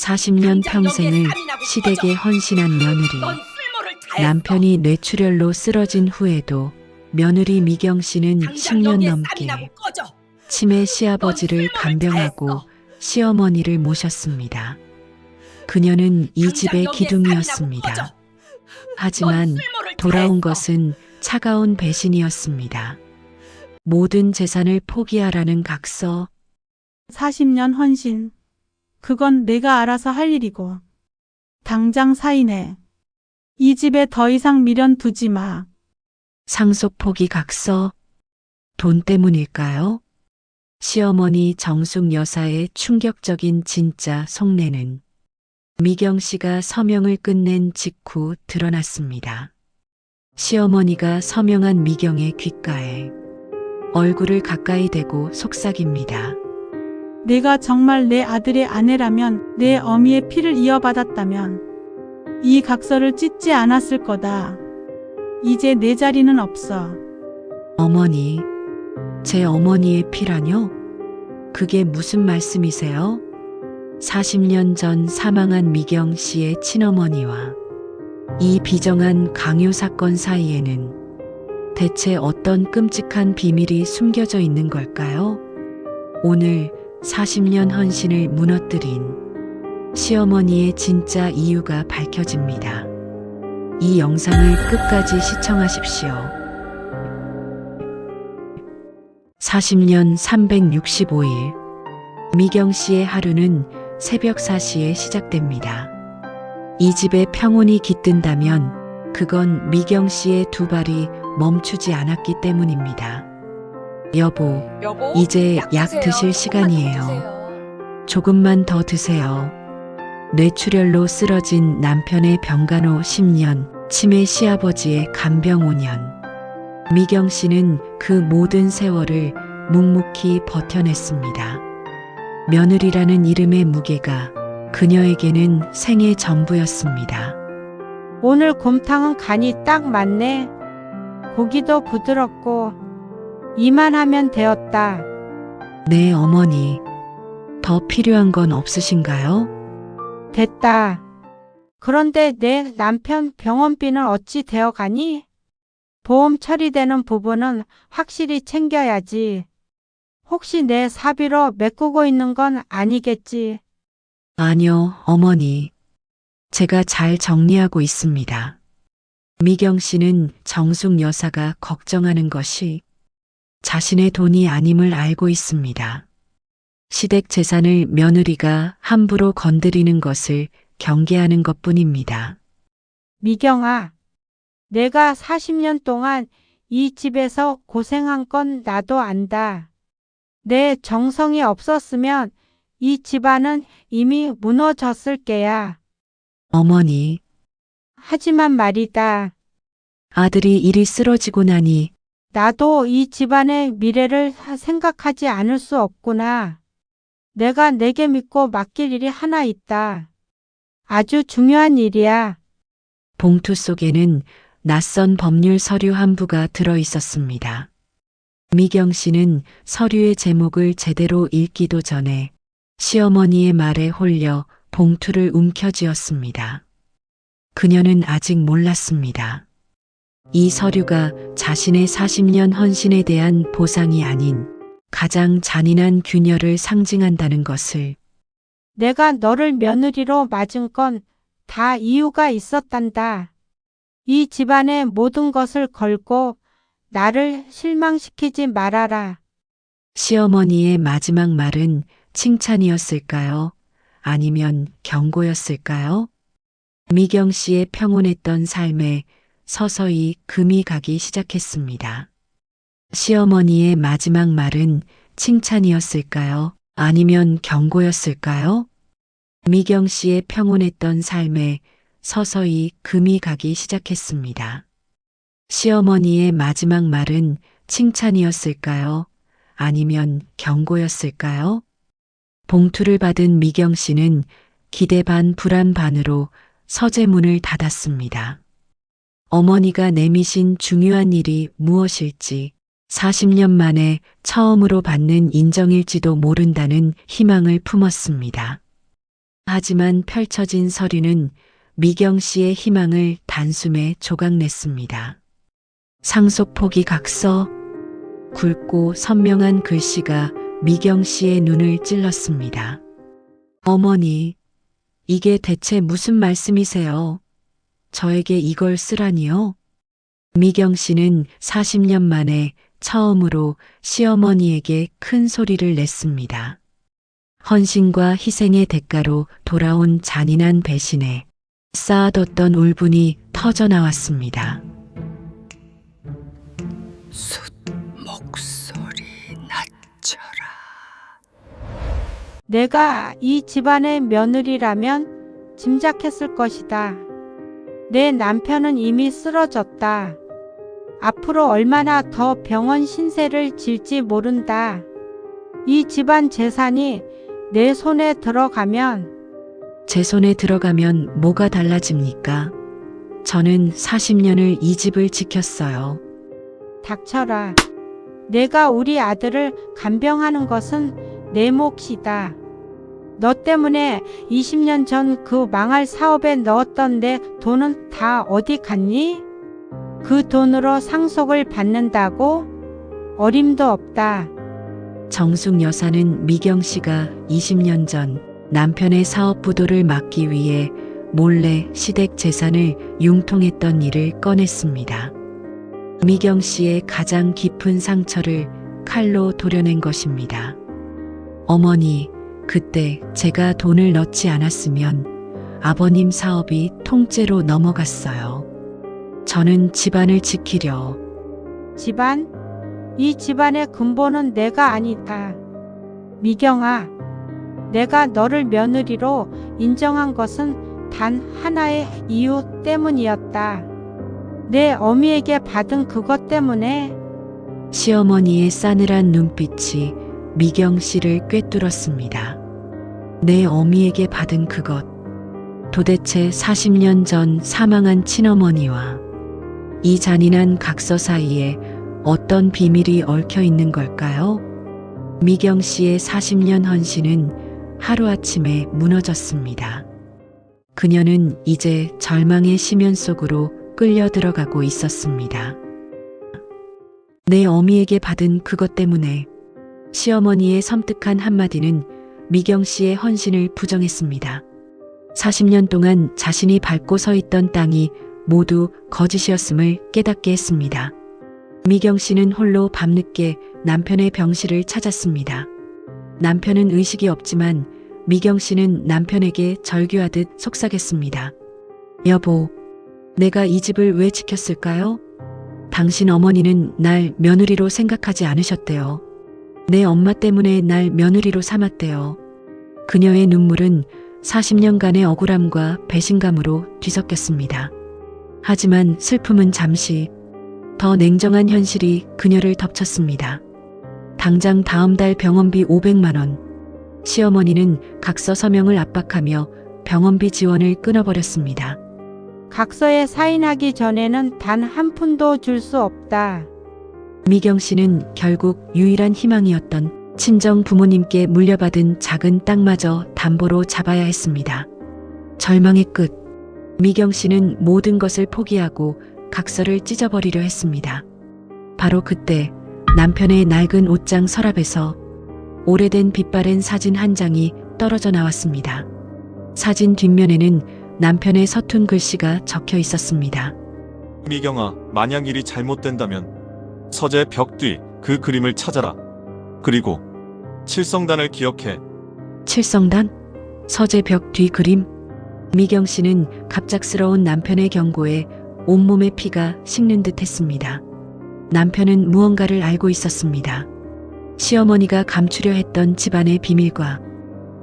40년 평생을 시댁에 헌신한 며느리. 남편이 뇌출혈로 쓰러진 후에도 며느리 미경 씨는 10년 넘게 치매 시아버지를 간병하고 시어머니를 모셨습니다. 그녀는 이 집의 기둥이었습니다. 하지만 돌아온 것은 차가운 배신이었습니다. 모든 재산을 포기하라는 각서, 40년 헌신. 그건 내가 알아서 할 일이고. 당장 사인해. 이 집에 더 이상 미련 두지 마. 상속 포기 각서, 돈 때문일까요? 시어머니 정숙 여사의 충격적인 진짜 속내는 미경 씨가 서명을 끝낸 직후 드러났습니다. 시어머니가 서명한 미경의 귓가에 얼굴을 가까이 대고 속삭입니다. 내가 정말 내 아들의 아내라면 내 어미의 피를 이어받았다면 이 각서를 찢지 않았을 거다. 이제 내 자리는 없어. 어머니, 제 어머니의 피라뇨? 그게 무슨 말씀이세요? 40년 전 사망한 미경 씨의 친어머니와 이 비정한 강요 사건 사이에는 대체 어떤 끔찍한 비밀이 숨겨져 있는 걸까요? 오늘 40년 헌신을 무너뜨린 시어머니의 진짜 이유가 밝혀집니다. 이 영상을 끝까지 시청하십시오. 40년 365일 미경 씨의 하루는 새벽 4시에 시작됩니다. 이 집에 평온이 깃든다면 그건 미경 씨의 두 발이 멈추지 않았기 때문입니다. 여보, 여보, 이제 약 드세요. 드실 시간이에요. 드세요. 조금만 더 드세요. 뇌출혈로 쓰러진 남편의 병간호 10년, 치매 시아버지의 간병 5년. 미경 씨는 그 모든 세월을 묵묵히 버텨냈습니다. 며느리라는 이름의 무게가 그녀에게는 생의 전부였습니다. 오늘 곰탕은 간이 딱 맞네. 고기도 부드럽고 이만 하면 되었다. 네, 어머니. 더 필요한 건 없으신가요? 됐다. 그런데 내 남편 병원비는 어찌 되어 가니? 보험 처리되는 부분은 확실히 챙겨야지. 혹시 내 사비로 메꾸고 있는 건 아니겠지. 아니요, 어머니. 제가 잘 정리하고 있습니다. 미경 씨는 정숙 여사가 걱정하는 것이 자신의 돈이 아님을 알고 있습니다. 시댁 재산을 며느리가 함부로 건드리는 것을 경계하는 것 뿐입니다. 미경아, 내가 40년 동안 이 집에서 고생한 건 나도 안다. 내 정성이 없었으면 이 집안은 이미 무너졌을 게야. 어머니, 하지만 말이다. 아들이 일이 쓰러지고 나니 나도 이 집안의 미래를 생각하지 않을 수 없구나. 내가 내게 믿고 맡길 일이 하나 있다. 아주 중요한 일이야. 봉투 속에는 낯선 법률 서류 한 부가 들어 있었습니다. 미경 씨는 서류의 제목을 제대로 읽기도 전에 시어머니의 말에 홀려 봉투를 움켜쥐었습니다. 그녀는 아직 몰랐습니다. 이 서류가 자신의 40년 헌신에 대한 보상이 아닌 가장 잔인한 균열을 상징한다는 것을 내가 너를 며느리로 맞은 건 다 이유가 있었단다. 이 집안의 모든 것을 걸고 나를 실망시키지 말아라. 시어머니의 마지막 말은 칭찬이었을까요? 아니면 경고였을까요? 미경 씨의 평온했던 삶에 서서히 금이 가기 시작했습니다. 시어머니의 마지막 말은 칭찬이었을까요? 아니면 경고였을까요? 미경 씨의 평온했던 삶에 서서히 금이 가기 시작했습니다. 시어머니의 마지막 말은 칭찬이었을까요? 아니면 경고였을까요? 봉투를 받은 미경 씨는 기대 반 불안 반으로 서재문을 닫았습니다. 어머니가 내미신 중요한 일이 무엇일지 40년 만에 처음으로 받는 인정일지도 모른다는 희망을 품었습니다. 하지만 펼쳐진 서류는 미경 씨의 희망을 단숨에 조각냈습니다. 상속 포기 각서, 굵고 선명한 글씨가 미경 씨의 눈을 찔렀습니다. 어머니, 이게 대체 무슨 말씀이세요? 저에게 이걸 쓰라니요? 미경 씨는 40년 만에 처음으로 시어머니에게 큰 소리를 냈습니다. 헌신과 희생의 대가로 돌아온 잔인한 배신에 쌓아뒀던 울분이 터져 나왔습니다. 목소리 낮춰라. 내가 이 집안의 며느리라면 짐작했을 것이다. 내 남편은 이미 쓰러졌다. 앞으로 얼마나 더 병원 신세를 질지 모른다. 이 집안 재산이 내 손에 들어가면 제 손에 들어가면 뭐가 달라집니까? 저는 40년을 이 집을 지켰어요. 닥쳐라. 내가 우리 아들을 간병하는 것은 내 몫이다. 너 때문에 20년 전 그 망할 사업에 넣었던 내 돈은 다 어디 갔니? 그 돈으로 상속을 받는다고? 어림도 없다. 정숙 여사는 미경 씨가 20년 전 남편의 사업 부도를 막기 위해 몰래 시댁 재산을 융통했던 일을 꺼냈습니다. 미경 씨의 가장 깊은 상처를 칼로 도려낸 것입니다. 어머니, 그때 제가 돈을 넣지 않았으면 아버님 사업이 통째로 넘어갔어요. 저는 집안을 지키려 집안? 이 집안의 근본은 내가 아니다. 미경아, 내가 너를 며느리로 인정한 것은 단 하나의 이유 때문이었다. 내 어미에게 받은 그것 때문에 시어머니의 싸늘한 눈빛이 미경 씨를 꿰뚫었습니다. 내 어미에게 받은 그것. 도대체 40년 전 사망한 친어머니와 이 잔인한 각서 사이에 어떤 비밀이 얽혀 있는 걸까요? 미경 씨의 40년 헌신은 하루아침에 무너졌습니다. 그녀는 이제 절망의 심연 속으로 끌려 들어가고 있었습니다. 내 어미에게 받은 그것 때문에 시어머니의 섬뜩한 한마디는 미경 씨의 헌신을 부정했습니다. 40년 동안 자신이 밟고 서 있던 땅이 모두 거짓이었음을 깨닫게 했습니다. 미경 씨는 홀로 밤늦게 남편의 병실을 찾았습니다. 남편은 의식이 없지만 미경 씨는 남편에게 절규하듯 속삭였습니다. 여보, 내가 이 집을 왜 지켰을까요? 당신 어머니는 날 며느리로 생각하지 않으셨대요. 내 엄마 때문에 날 며느리로 삼았대요. 그녀의 눈물은 40년간의 억울함과 배신감으로 뒤섞였습니다. 하지만 슬픔은 잠시 더 냉정한 현실이 그녀를 덮쳤습니다. 당장 다음 달 병원비 500만 원. 시어머니는 각서 서명을 압박하며 병원비 지원을 끊어버렸습니다. 각서에 사인하기 전에는 단 한 푼도 줄 수 없다. 미경 씨는 결국 유일한 희망이었던 친정 부모님께 물려받은 작은 땅마저 담보로 잡아야 했습니다. 절망의 끝. 미경 씨는 모든 것을 포기하고 각서를 찢어버리려 했습니다. 바로 그때 남편의 낡은 옷장 서랍에서 오래된 빛바랜 사진 한 장이 떨어져 나왔습니다. 사진 뒷면에는 남편의 서툰 글씨가 적혀 있었습니다. 미경아, 만약 일이 잘못된다면 서재 벽 뒤 그 그림을 찾아라. 그리고 칠성단을 기억해. 칠성단? 서재 벽 뒤 그림? 미경 씨는 갑작스러운 남편의 경고에 온몸의 피가 식는 듯 했습니다. 남편은 무언가를 알고 있었습니다. 시어머니가 감추려 했던 집안의 비밀과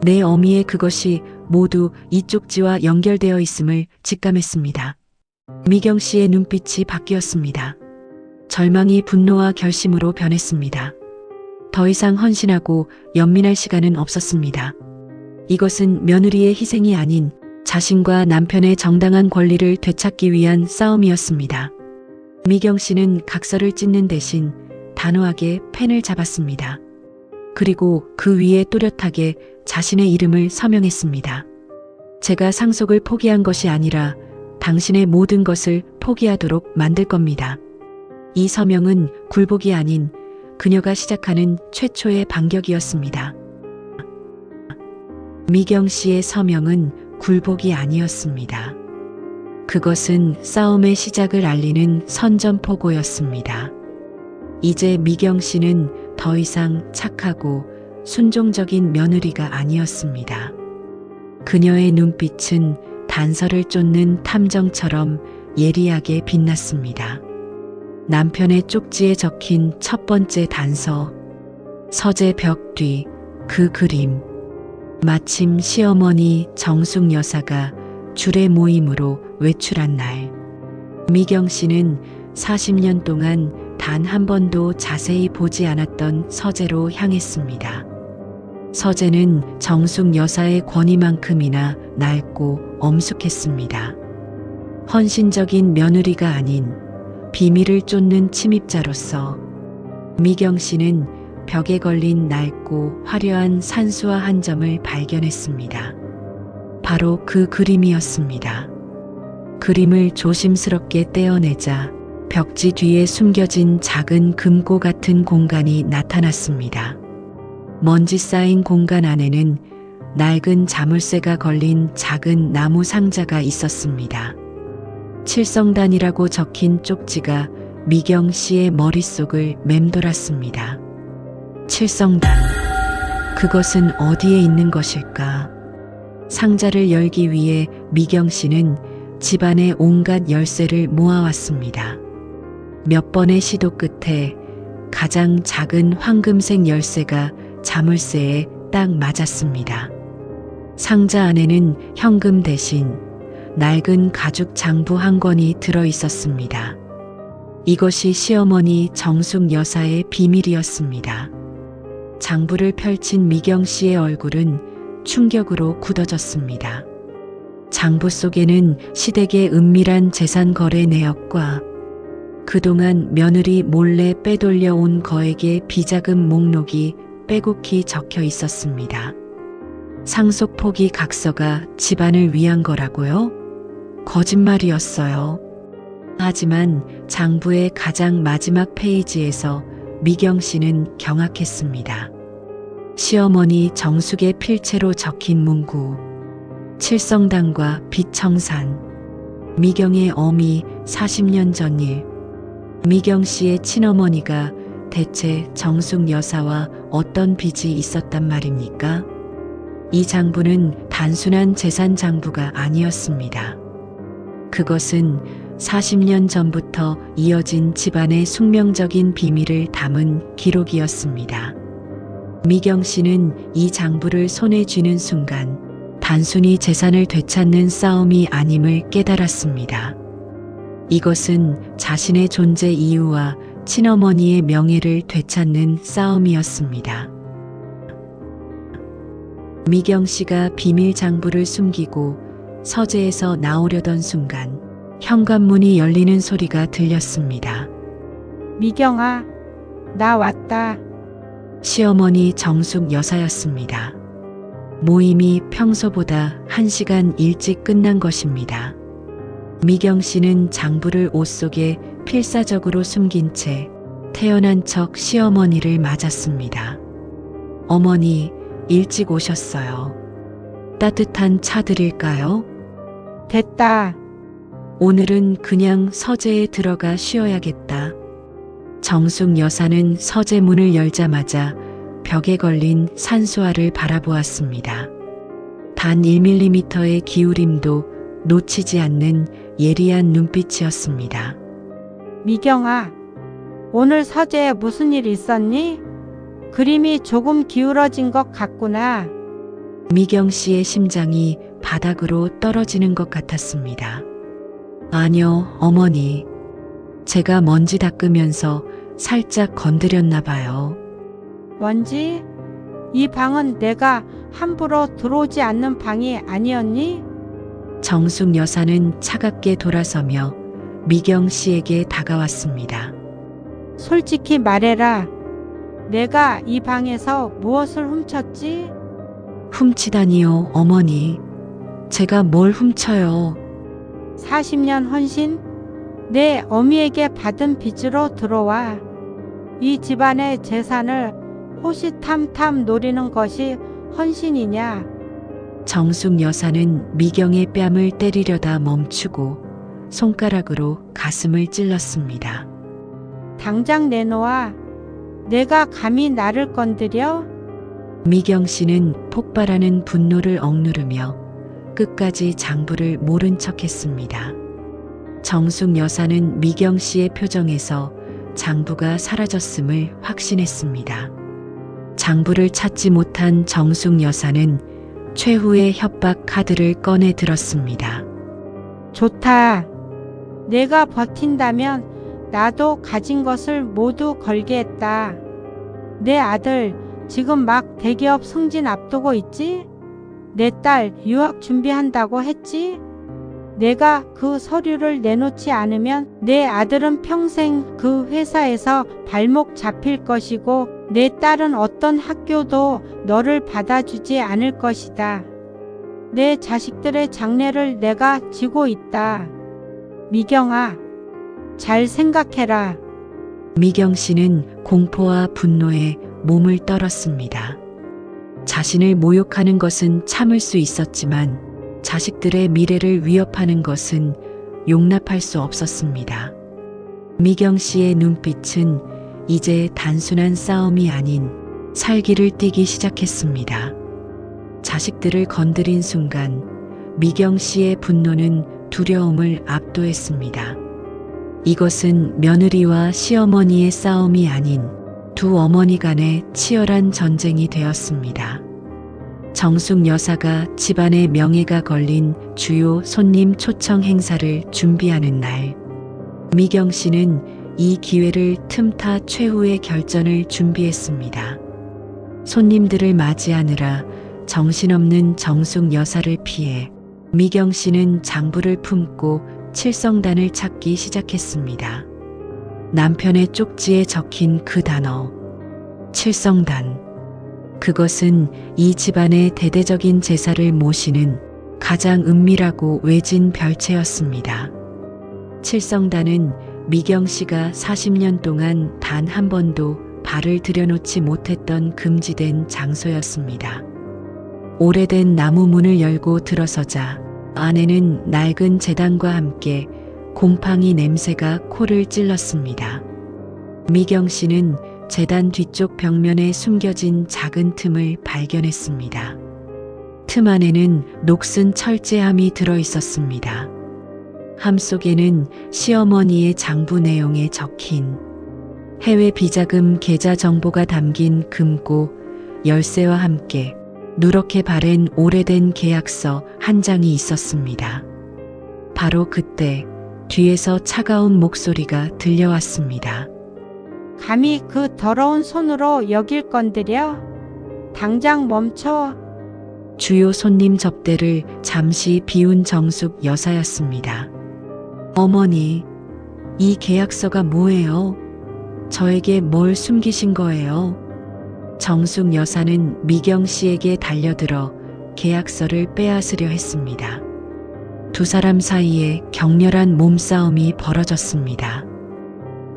내 어미의 그것이 모두 이 쪽지와 연결되어 있음을 직감했습니다. 미경 씨의 눈빛이 바뀌었습니다. 절망이 분노와 결심으로 변했습니다. 더 이상 헌신하고 연민할 시간은 없었습니다. 이것은 며느리의 희생이 아닌 자신과 남편의 정당한 권리를 되찾기 위한 싸움이었습니다. 미경 씨는 각서를 찢는 대신 단호하게 펜을 잡았습니다. 그리고 그 위에 또렷하게 자신의 이름을 서명했습니다. 제가 상속을 포기한 것이 아니라 당신의 모든 것을 포기하도록 만들 겁니다. 이 서명은 굴복이 아닌 그녀가 시작하는 최초의 반격이었습니다. 미경 씨의 서명은 굴복이 아니었습니다. 그것은 싸움의 시작을 알리는 선전포고였습니다. 이제 미경 씨는 더 이상 착하고 순종적인 며느리가 아니었습니다. 그녀의 눈빛은 단서를 쫓는 탐정처럼 예리하게 빛났습니다. 남편의 쪽지에 적힌 첫 번째 단서, 서재 벽 뒤 그 그림. 마침 시어머니 정숙 여사가 줄의 모임으로 외출한 날. 미경 씨는 40년 동안 단 한 번도 자세히 보지 않았던 서재로 향했습니다. 서재는 정숙 여사의 권위만큼이나 낡고 엄숙했습니다. 헌신적인 며느리가 아닌 비밀을 쫓는 침입자로서 미경 씨는 벽에 걸린 낡고 화려한 산수화 한 점을 발견했습니다. 바로 그 그림이었습니다. 그림을 조심스럽게 떼어내자 벽지 뒤에 숨겨진 작은 금고 같은 공간이 나타났습니다. 먼지 쌓인 공간 안에는 낡은 자물쇠가 걸린 작은 나무 상자가 있었습니다. 칠성단이라고 적힌 쪽지가 미경 씨의 머릿속을 맴돌았습니다. 칠성단. 그것은 어디에 있는 것일까? 상자를 열기 위해 미경 씨는 집안의 온갖 열쇠를 모아왔습니다. 몇 번의 시도 끝에 가장 작은 황금색 열쇠가 자물쇠에 딱 맞았습니다. 상자 안에는 현금 대신 낡은 가죽 장부 한 권이 들어 있었습니다. 이것이 시어머니 정숙 여사의 비밀이었습니다. 장부를 펼친 미경 씨의 얼굴은 충격으로 굳어졌습니다. 장부 속에는 시댁의 은밀한 재산 거래 내역과 그동안 며느리 몰래 빼돌려 온 거액의 비자금 목록이 빼곡히 적혀 있었습니다. 상속 포기 각서가 집안을 위한 거라고요? 거짓말이었어요. 하지만 장부의 가장 마지막 페이지에서 미경 씨는 경악했습니다. 시어머니 정숙의 필체로 적힌 문구, 칠성당과 비청산, 미경의 어미 40년 전 일, 미경 씨의 친어머니가 대체 정숙 여사와 어떤 빚이 있었단 말입니까? 이 장부는 단순한 재산 장부가 아니었습니다. 그것은 40년 전부터 이어진 집안의 숙명적인 비밀을 담은 기록이었습니다. 미경 씨는 이 장부를 손에 쥐는 순간 단순히 재산을 되찾는 싸움이 아님을 깨달았습니다. 이것은 자신의 존재 이유와 친어머니의 명예를 되찾는 싸움이었습니다. 미경 씨가 비밀 장부를 숨기고 서재에서 나오려던 순간 현관문이 열리는 소리가 들렸습니다. 미경아, 나 왔다. 시어머니 정숙 여사였습니다. 모임이 평소보다 한 시간 일찍 끝난 것입니다. 미경 씨는 장부를 옷 속에 필사적으로 숨긴 채 태어난 척 시어머니를 맞았습니다. 어머니, 일찍 오셨어요. 따뜻한 차 드릴까요? 됐다. 오늘은 그냥 서재에 들어가 쉬어야겠다. 정숙 여사는 서재 문을 열자마자 벽에 걸린 산수화를 바라보았습니다. 단 1mm의 기울임도 놓치지 않는 예리한 눈빛이었습니다. 미경아, 오늘 서재에 무슨 일 있었니? 그림이 조금 기울어진 것 같구나. 미경 씨의 심장이 바닥으로 떨어지는 것 같았습니다. 아니요, 어머니. 제가 먼지 닦으면서 살짝 건드렸나 봐요. 뭔지? 이 방은 내가 함부로 들어오지 않는 방이 아니었니? 정숙 여사는 차갑게 돌아서며 미경 씨에게 다가왔습니다. 솔직히 말해라. 내가 이 방에서 무엇을 훔쳤지? 훔치다니요, 어머니. 제가 뭘 훔쳐요. 40년 헌신? 내 어미에게 받은 빚으로 들어와. 이 집안의 재산을 호시탐탐 노리는 것이 헌신이냐? 정숙 여사는 미경의 뺨을 때리려다 멈추고 손가락으로 가슴을 찔렀습니다. 당장 내놓아. 내가 감히 나를 건드려? 미경 씨는 폭발하는 분노를 억누르며 끝까지 장부를 모른 척 했습니다. 정숙 여사는 미경 씨의 표정에서 장부가 사라졌음을 확신했습니다. 장부를 찾지 못한 정숙 여사는 최후의 협박 카드를 꺼내 들었습니다. 좋다. 내가 버틴다면 나도 가진 것을 모두 걸게 했다. 내 아들 지금 막 대기업 승진 앞두고 있지? 내 딸 유학 준비한다고 했지? 내가 그 서류를 내놓지 않으면 내 아들은 평생 그 회사에서 발목 잡힐 것이고 내 딸은 어떤 학교도 너를 받아주지 않을 것이다. 내 자식들의 장래를 내가 지고 있다. 미경아, 잘 생각해라. 미경 씨는 공포와 분노에 몸을 떨었습니다. 자신을 모욕하는 것은 참을 수 있었지만 자식들의 미래를 위협하는 것은 용납할 수 없었습니다. 미경 씨의 눈빛은 이제 단순한 싸움이 아닌 살기를 띠기 시작했습니다. 자식들을 건드린 순간 미경 씨의 분노는 두려움을 압도했습니다. 이것은 며느리와 시어머니의 싸움이 아닌 두 어머니 간의 치열한 전쟁이 되었습니다. 정숙 여사가 집안의 명예가 걸린 주요 손님 초청 행사를 준비하는 날, 미경 씨는 이 기회를 틈타 최후의 결전을 준비했습니다. 손님들을 맞이하느라 정신없는 정숙 여사를 피해 미경 씨는 장부를 품고 칠성단을 찾기 시작했습니다. 남편의 쪽지에 적힌 그 단어, 칠성단. 그것은 이 집안의 대대적인 제사를 모시는 가장 은밀하고 외진 별채였습니다. 칠성단은 미경 씨가 40년 동안 단 한 번도 발을 들여놓지 못했던 금지된 장소였습니다. 오래된 나무 문을 열고 들어서자 안에는 낡은 재단과 함께 곰팡이 냄새가 코를 찔렀습니다. 미경 씨는 재단 뒤쪽 벽면에 숨겨진 작은 틈을 발견했습니다. 틈 안에는 녹슨 철제함이 들어 있었습니다. 함 속에는 시어머니의 장부 내용에 적힌 해외 비자금 계좌 정보가 담긴 금고 열쇠와 함께 누렇게 바랜 오래된 계약서 한 장이 있었습니다. 바로 그때 뒤에서 차가운 목소리가 들려왔습니다. 감히 그 더러운 손으로 여길 건드려? 당장 멈춰. 주요 손님 접대를 잠시 비운 정숙 여사였습니다. 어머니, 이 계약서가 뭐예요? 저에게 뭘 숨기신 거예요? 정숙 여사는 미경 씨에게 달려들어 계약서를 빼앗으려 했습니다. 두 사람 사이에 격렬한 몸싸움이 벌어졌습니다.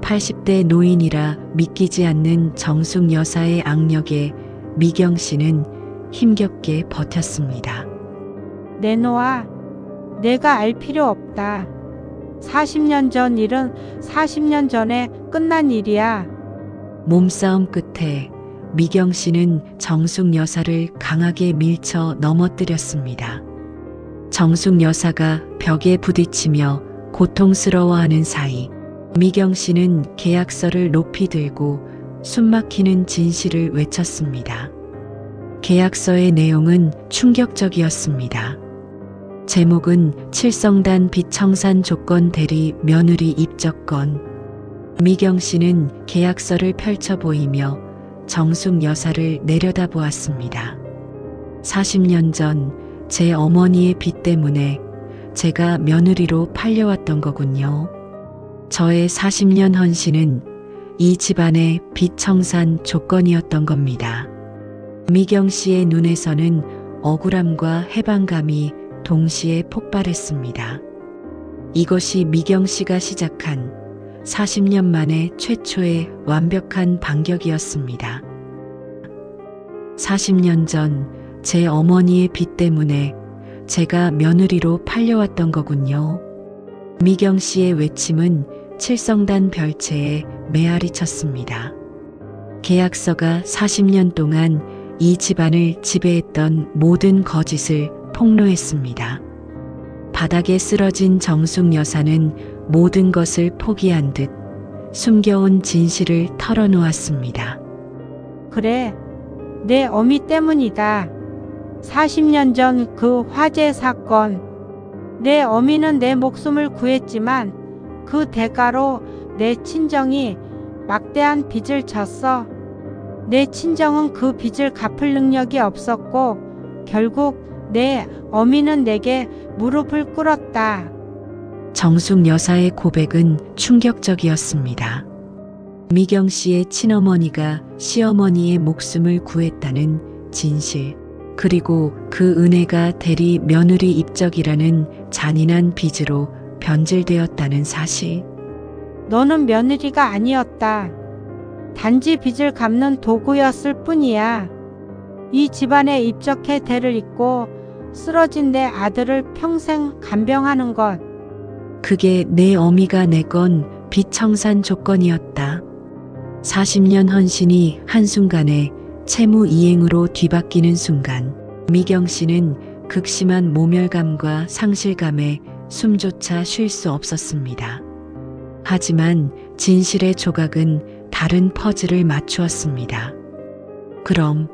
80대 노인이라 믿기지 않는 정숙 여사의 악력에 미경 씨는 힘겹게 버텼습니다. 내놓아. 내가 알 필요 없다. 40년 전 일은 40년 전에 끝난 일이야. 몸싸움 끝에 미경 씨는 정숙 여사를 강하게 밀쳐 넘어뜨렸습니다. 정숙 여사가 벽에 부딪히며 고통스러워하는 사이 미경 씨는 계약서를 높이 들고 숨막히는 진실을 외쳤습니다. 계약서의 내용은 충격적이었습니다. 제목은 칠성단 비청산 조건 대리 며느리 입적건. 미경 씨는 계약서를 펼쳐 보이며 정숙 여사를 내려다보았습니다. 40년 전 제 어머니의 빚 때문에 제가 며느리로 팔려왔던 거군요. 저의 40년 헌신은 이 집안의 비청산 조건이었던 겁니다. 미경 씨의 눈에서는 억울함과 해방감이 동시에 폭발했습니다. 이것이 미경 씨가 시작한 40년 만에 최초의 완벽한 반격이었습니다. 40년 전 제 어머니의 빚 때문에 제가 며느리로 팔려왔던 거군요. 미경 씨의 외침은 칠성단 별채에 메아리 쳤습니다. 계약서가 40년 동안 이 집안을 지배했던 모든 거짓을 폭로했습니다. 바닥에 쓰러진 정숙 여사는 모든 것을 포기한 듯 숨겨온 진실을 털어놓았습니다. 그래, 내 어미 때문이다. 40년 전 그 화재 사건. 내 어미는 내 목숨을 구했지만 그 대가로 내 친정이 막대한 빚을 졌어. 내 친정은 그 빚을 갚을 능력이 없었고 결국 내 어미는 내게 무릎을 꿇었다. 정숙 여사의 고백은 충격적이었습니다. 미경 씨의 친어머니가 시어머니의 목숨을 구했다는 진실, 그리고 그 은혜가 대리 며느리 입적이라는 잔인한 빚으로 변질되었다는 사실. 너는 며느리가 아니었다. 단지 빚을 갚는 도구였을 뿐이야. 이 집안에 입적해 대를 잇고 쓰러진 내 아들을 평생 간병하는 것. 그게 내 어미가 내건 비청산 조건이었다. 40년 헌신이 한순간에 채무 이행으로 뒤바뀌는 순간, 미경 씨는 극심한 모멸감과 상실감에 숨조차 쉴 수 없었습니다. 하지만 진실의 조각은 다른 퍼즐을 맞추었습니다. 그럼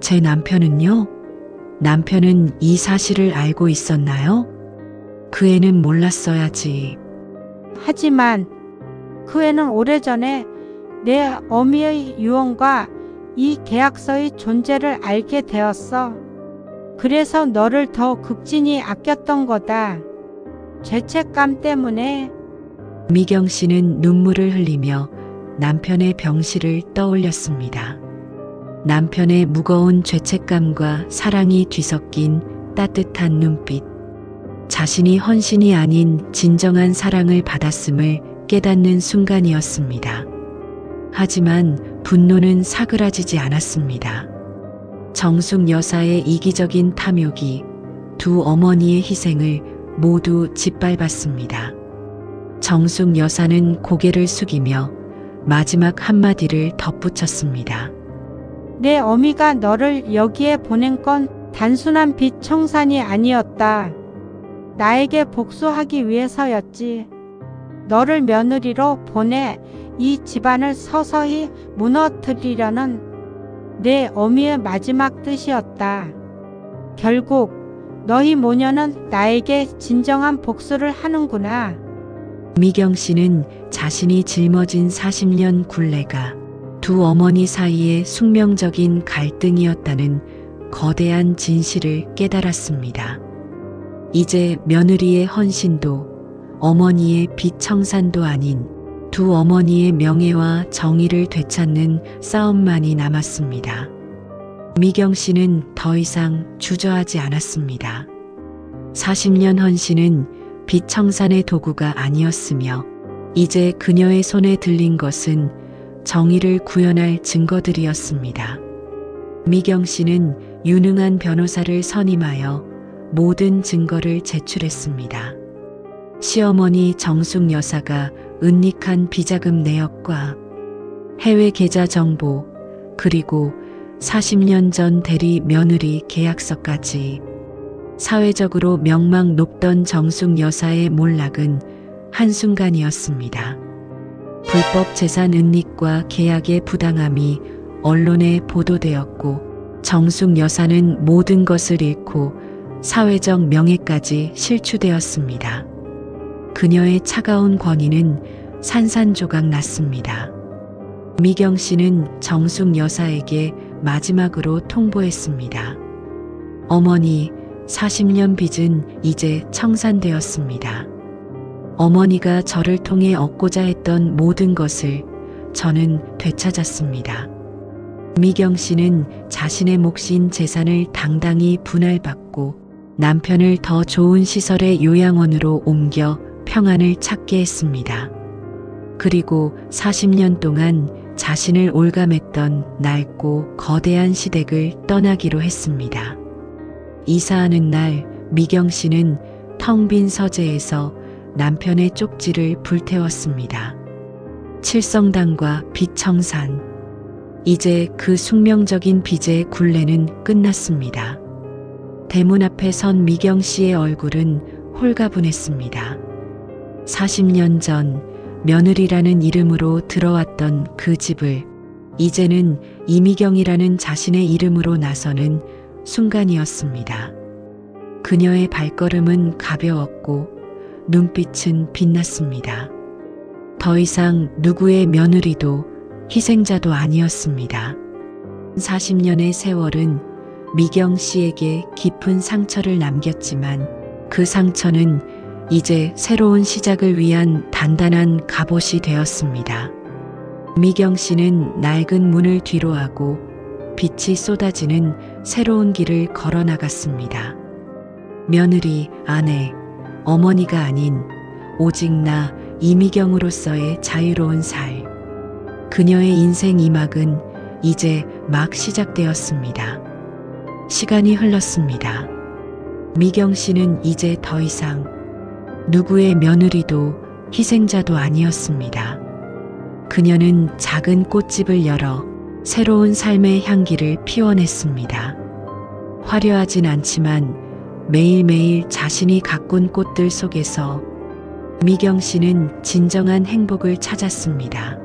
제 남편은요? 남편은 이 사실을 알고 있었나요? 그 애는 몰랐어야지. 하지만 그 애는 오래전에 내 어미의 유언과 이 계약서의 존재를 알게 되었어. 그래서 너를 더 극진히 아꼈던 거다. 죄책감 때문에 미경 씨는 눈물을 흘리며 남편의 병실을 떠올렸습니다. 남편의 무거운 죄책감과 사랑이 뒤섞인 따뜻한 눈빛. 자신이 헌신이 아닌 진정한 사랑을 받았음을 깨닫는 순간이었습니다. 하지만 분노는 사그라지지 않았습니다. 정숙 여사의 이기적인 탐욕이 두 어머니의 희생을 모두 짓밟았습니다. 정숙 여사는 고개를 숙이며 마지막 한마디를 덧붙였습니다. 내 어미가 너를 여기에 보낸 건 단순한 빚 청산이 아니었다. 나에게 복수하기 위해서였지. 너를 며느리로 보내 이 집안을 서서히 무너뜨리려는 내 어미의 마지막 뜻이었다. 결국 너희 모녀는 나에게 진정한 복수를 하는구나. 미경 씨는 자신이 짊어진 40년 굴레가 두 어머니 사이의 숙명적인 갈등이었다는 거대한 진실을 깨달았습니다. 이제 며느리의 헌신도 어머니의 비청산도 아닌 두 어머니의 명예와 정의를 되찾는 싸움만이 남았습니다. 미경 씨는 더 이상 주저하지 않았습니다. 40년 헌신은 비청산의 도구가 아니었으며 이제 그녀의 손에 들린 것은 정의를 구현할 증거들이었습니다. 미경 씨는 유능한 변호사를 선임하여 모든 증거를 제출했습니다. 시어머니 정숙 여사가 은닉한 비자금 내역과 해외 계좌 정보, 그리고 40년 전 대리 며느리 계약서까지 사회적으로 명망 높던 정숙 여사의 몰락은 한순간이었습니다. 불법 재산 은닉과 계약의 부당함이 언론에 보도되었고 정숙 여사는 모든 것을 잃고 사회적 명예까지 실추되었습니다. 그녀의 차가운 권위는 산산조각 났습니다. 미경 씨는 정숙 여사에게 마지막으로 통보했습니다. 어머니, 40년 빚은 이제 청산되었습니다. 어머니가 저를 통해 얻고자 했던 모든 것을 저는 되찾았습니다. 미경 씨는 자신의 몫인 재산을 당당히 분할받고 남편을 더 좋은 시설의 요양원으로 옮겨 평안을 찾게 했습니다. 그리고 40년 동안 자신을 올감했던 낡고 거대한 시댁을 떠나기로 했습니다. 이사하는 날 미경 씨는 텅 빈 서재에서 남편의 쪽지를 불태웠습니다. 칠성당과 비청산. 이제 그 숙명적인 빚의 굴레는 끝났습니다. 대문 앞에 선 미경 씨의 얼굴은 홀가분했습니다. 40년 전 며느리라는 이름으로 들어왔던 그 집을 이제는 이미경이라는 자신의 이름으로 나서는 순간이었습니다. 그녀의 발걸음은 가벼웠고 눈빛은 빛났습니다. 더 이상 누구의 며느리도 희생자도 아니었습니다. 40년의 세월은 미경 씨에게 깊은 상처를 남겼지만 그 상처는 이제 새로운 시작을 위한 단단한 갑옷이 되었습니다. 미경 씨는 낡은 문을 뒤로 하고 빛이 쏟아지는 새로운 길을 걸어 나갔습니다. 며느리, 아내, 어머니가 아닌 오직 나 이미경으로서의 자유로운 살. 그녀의 인생 이막은 이제 막 시작되었습니다. 시간이 흘렀습니다. 미경 씨는 이제 더 이상 누구의 며느리도 희생자도 아니었습니다. 그녀는 작은 꽃집을 열어 새로운 삶의 향기를 피워냈습니다. 화려하진 않지만 매일매일 자신이 가꾼 꽃들 속에서 미경 씨는 진정한 행복을 찾았습니다.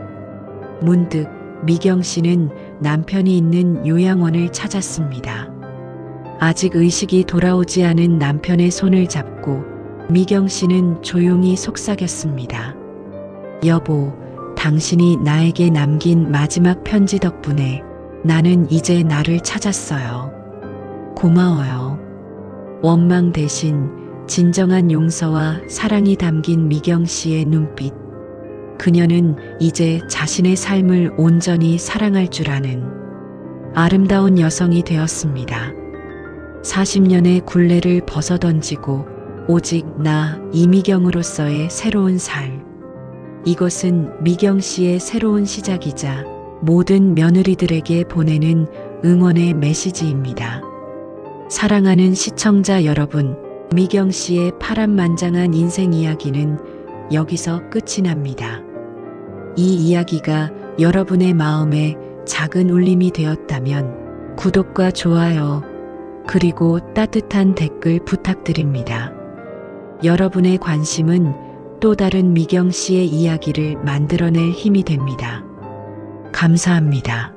문득 미경 씨는 남편이 있는 요양원을 찾았습니다. 아직 의식이 돌아오지 않은 남편의 손을 잡고 미경 씨는 조용히 속삭였습니다. 여보, 당신이 나에게 남긴 마지막 편지 덕분에 나는 이제 나를 찾았어요. 고마워요. 원망 대신 진정한 용서와 사랑이 담긴 미경 씨의 눈빛. 그녀는 이제 자신의 삶을 온전히 사랑할 줄 아는 아름다운 여성이 되었습니다. 40년의 굴레를 벗어던지고 오직 나 이미경으로서의 새로운 삶. 이것은 미경 씨의 새로운 시작이자 모든 며느리들에게 보내는 응원의 메시지입니다. 사랑하는 시청자 여러분, 미경 씨의 파란만장한 인생 이야기는 여기서 끝이 납니다. 이 이야기가 여러분의 마음에 작은 울림이 되었다면 구독과 좋아요, 그리고 따뜻한 댓글 부탁드립니다. 여러분의 관심은 또 다른 미경 씨의 이야기를 만들어낼 힘이 됩니다. 감사합니다.